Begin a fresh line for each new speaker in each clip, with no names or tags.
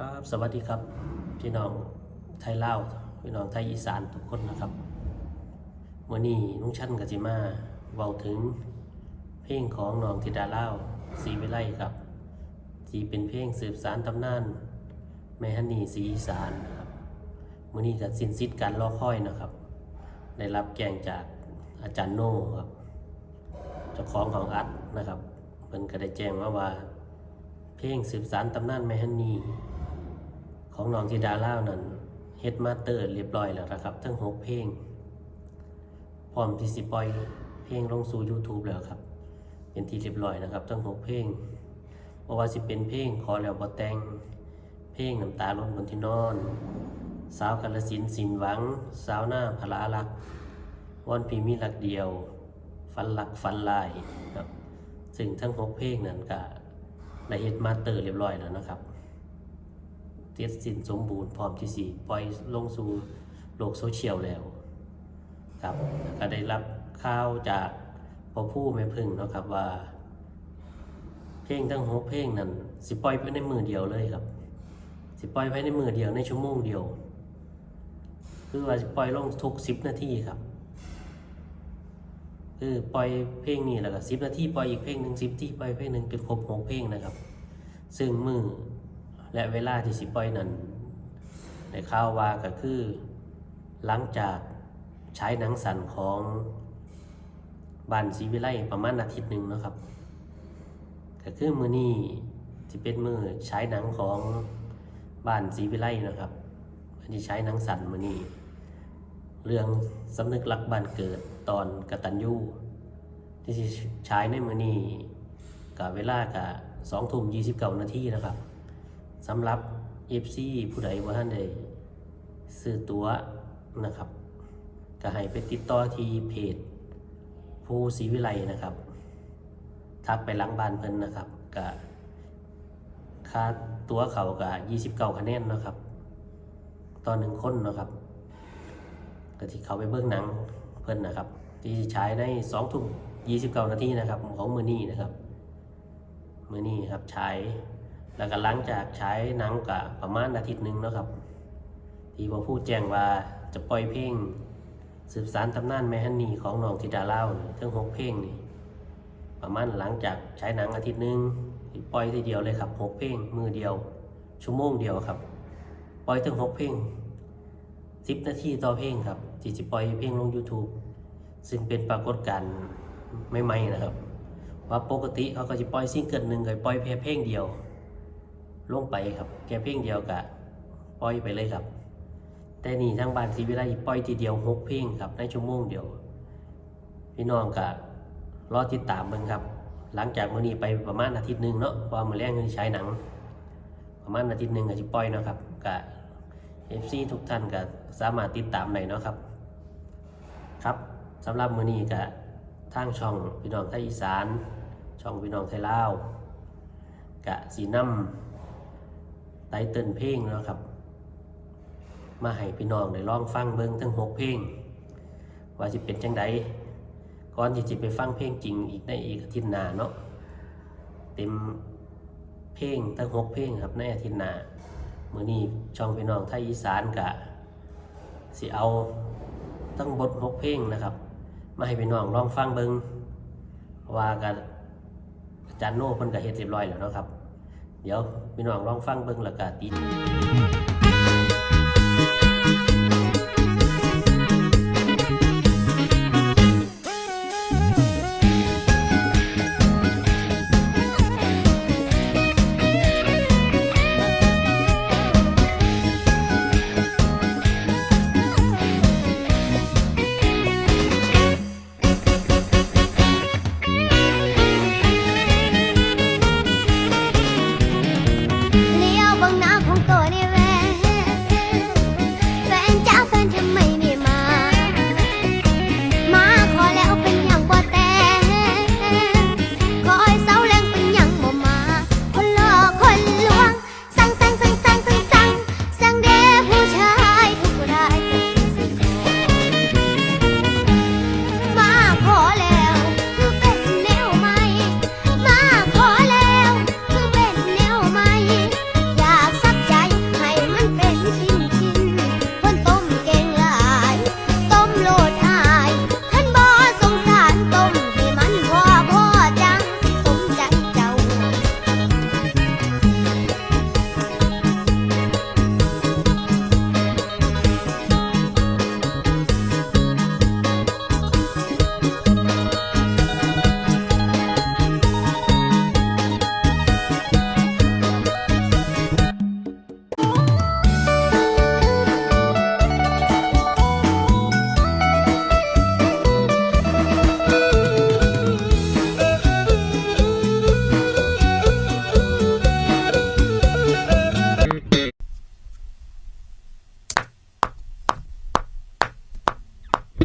ครับสวัสดีครับพี่น้องไทยลาวพี่น้องไทยอีสานทุกคนนะครับวันนี้ลุงชั้นกัจิมาเบาถึงเพลงของน้องธิดาเลาสีวิไลครับที่เป็นเพลงสืบสารตำนานแม่ฮันนี่สีอีสานนะครับวันนี้กับสิ้นสิทธิ์การรอคอยนะครับ ได้รับแจ้งจากอาจารย์โน่ครับเจ้าของของอัดนะครับเพิ่นก็ได้แจ้งมาว่า เพลงสืบสารตำนานแม่ฮันนี ของน้องธิดาล่านั้นเฮ็ดมาเตอร์เรียบร้อยแล้วนะครับ ทั้งหกเพลงพร้อมที่สิปล่อยเพลงลงสู่ YouTube แล้วครับ เป็นที่เรียบร้อยนะครับ ทั้งหกเพลงเพราะว่าสิเป็นเพลงขอแล้วบ่แต่งเพลงน้ำตาล้นบนที่นอน สาวกาลสินสินหวัง สาวหน้าพลาลักษณ์วอนพีมีหลักเดียว ฟันหลักฟันลายครับซึ่งทั้งหกเพลงนั้นก็ได้เฮ็ดมาเตอร์เรียบร้อยแล้วนะครับ เต็ดสินสมบูรณ์พร้อมที่สิปล่อยลงสู่โลกโซเชียลแล้วครับก็ได้รับข่าวจากพ่อผู้แม่พึ่งเนาะครับว่า เพลงทั้งหกเพลงนั้นสิปล่อยไปในมือเดียวเลยครับ สิปล่อยไปในมือเดียวในชั่วโมงเดียว คือว่าสิปล่อยลงทุกสิบนาทีครับคือปล่อยเพลงนี้แล้วก็สิบนาทีปล่อยอีกเพลงหนึ่งสิบทีปล่อยเพลงหนึ่งเป็นครบหกเพลงนะครับ ซึ่งมือ และเวลาที่สิปล่อยนั้นในข่าวว่าก็คือ หลังจากใช้หนังสันของบ้านศรีวิไลประมาณอาทิตย์หนึ่งนะครับก็คือมือนี้ที่เป็นมือใช้หนังของบ้านศรีวิไลนะครับอันนี้ใช้หนังสันมือนี้เรื่องสำนึกรักบ้านเกิดตอนกตัญญูที่ใช้ในมือนี้กับเวลากับสองทุ่มยี่สิบเก้านาทีนะครับ สำหรับเอฟซีผู้ใดว่าท่านใดซื้อตั๋วนะครับก็ให้ไปติดต่อที่เพจผู้ศรีวิไลนะครับ ทักไปหลังบ้านเพิ่นนะครับกับค่าตั๋วเขากับยี่สิบเก้าคะแนนนะครับต่อหนึ่งคนนะครับก็ที่เขาไปเบิ่งหนังเพิ่นนะครับ ที่ใช้ในสองทุ่มยี่สิบเก้านาทีนะครับ ของมือนี้นะครับมือนี้ครับใช้ แล้วก็หลังจากใช้หนังกับประมาณอาทิตย์หนึ่งนะครับ ที่ผมพูดแจ้งว่าจะปล่อยเพลงสืบสารตำนานแมฮันนี่ของน้องธิดาเล่าทั้งหกเพลงนี่ประมาณหลังจากใช้หนังอาทิตย์หนึ่งที่ปล่อยทีเดียวเลยครับหกเพลงมือเดียว ชั่วโมงเดียวครับ ปล่อยถึงหกเพลงสิบนาทีต่อเพลงครับที่จะปล่อยเพลงลง YouTube ซึ่งเป็นปรากฏการณ์ใหม่ๆนะครับ ว่าปกติเขาก็จะปล่อยซิงเกิลหนึ่งก็ปล่อยเพลงเดียว ลงไปครับ แค่เพลงเดียวกะปล่อยไปเลยครับ แต่นี่ทางบ้านศรีวิไลปล่อยทีเดียวหกเพลงครับ ในชั่วโมงเดียว พี่น้องกะรอติดตามเบิ่งครับ หลังจากมื้อนี้ไปประมาณอาทิตย์หนึ่งเนาะพราะว่ามื้อแรกนี่ใช้หนัง ประมาณอาทิตย์หนึ่งก็จะปล่อยเนาะครับกะ FC ทุกท่านก็สามารถติดตามได้เนาะครับ ครับสำหรับมื้อนี้ก็ทางช่องพี่น้องไทยอีสาน ช่องพี่น้องไทยลาวกะสีน้ำ เติ้ลเพลงเนาะครับ มาให้พี่น้องได้ลองฟังเบิ่งทั้งหกเพลง ว่าสิเป็นจังใดก่อนที่จะไปฟังเพลงจริงอีกในอีกอาทิตย์หน้าเนาะเต็มเพลงทั้งหกเพลงครับในอาทิตย์หน้ามือนี้ช่องพี่น้องไทยอีสานกะสิเอาตั้งบทหกเพลงนะครับ มาให้พี่น้องลองฟังเบิงว่ากันอาจารย์โน่เพิ่นก็เฮ็ดเรียบร้อยแล้วเนาะครับ เดี๋ยวพี่น้องลองฟังเบิงและกาติด
มอง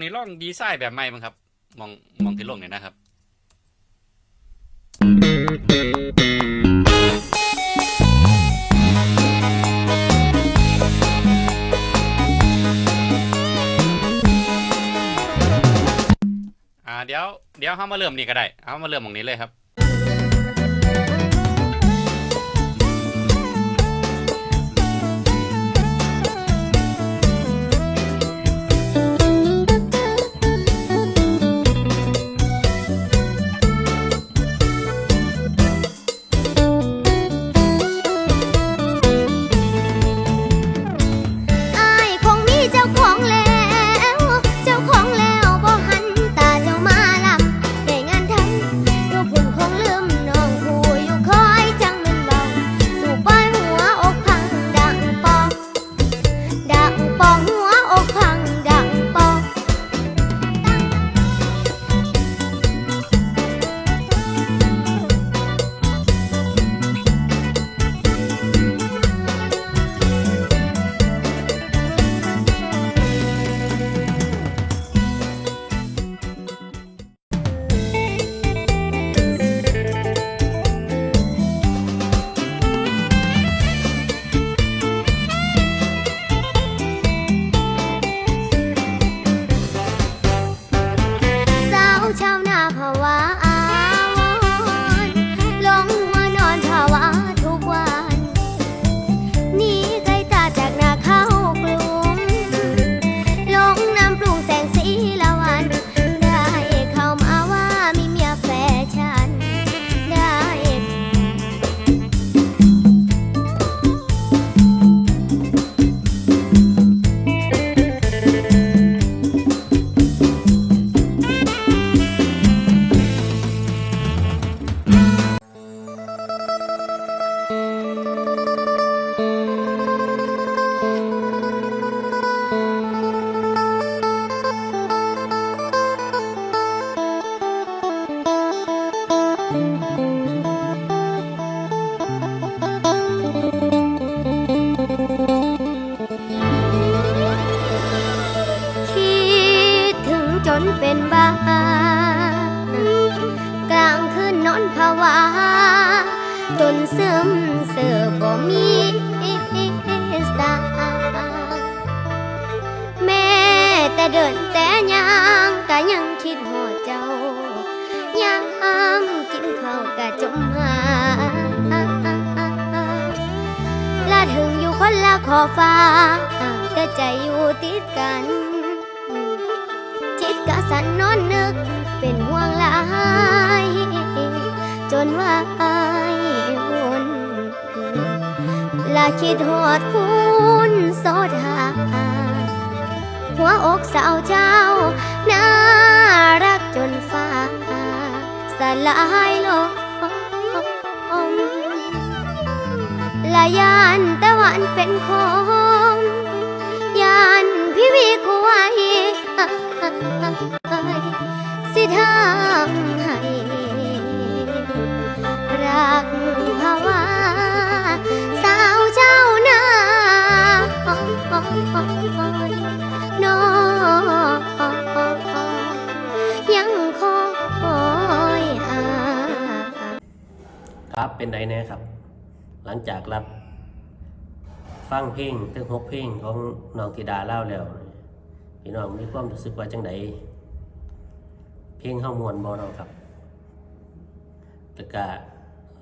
ในร่องดีไซน์แบบใหม่มั้งครับ มองมองที่ร่องเนี่ยนะครับ เดี๋ยวเขามาเริ่มนี่ก็ได้เอามาเริ่มตรงนี้เลยครับ
ซึมเสือบ่มีสตาแม่แต่เดินแต่ยางก็ยังคิดหอดเจ้ายามกินข้าวก็จมหาลาถึงอยู่คนละขอฟ้าแต่ใจอยู่ติดกันจิตกะสันนอนนึกเป็นห่วงหลาย จนว่า ลาคิดหอดคุณโสดาหัวอกสาวเจ้า น่ารักจนฟ้า สลายลงละยานตะวันเป็นของยานพี่วีคุไเป็
นไดแน่ครับ หลังจากรับ ฟังเพลงทั้งหกเพลงของน้องธิดาเล่าแล้วพี่น้องมีความรู้สึกว่าจังไดเพลงเข้ามวนบอน้องครับแล้วก็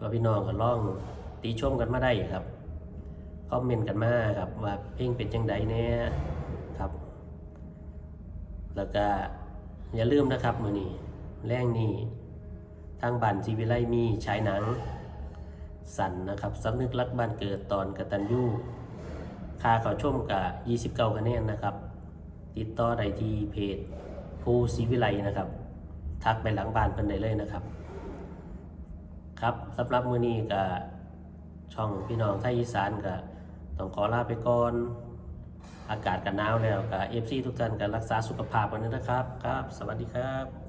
ว่าพี่น้องก็ล่องตีชมกันมาได้ครับคอมเมนต์กันมาครับว่าเพลงเป็นจังไดแน่ครับ แล้วก็อย่าลืมนะครับมือนี้แรงนี้ทางบ้านจีวิไลมีฉายหนัง สันนะครับสำนึกรักบ้านเกิดตอนกตัญญูค่าเขาชมกับ29คะแนนนะครับ ติดต่อได้ที่เพจภูศิวิไลนะครับ ทักไปหลังบ้านเพิ่นได้เลยนะครับ ครับสำหรับมื้อนี้กับช่องพี่น้องไทยอีสานก็ต้องขอลาไปก่อน อากาศกันหนาวแล้วกับ FC ทุกท่านก็รักษาสุขภาพกันด้วยนะครับ ครับ สวัสดีครับ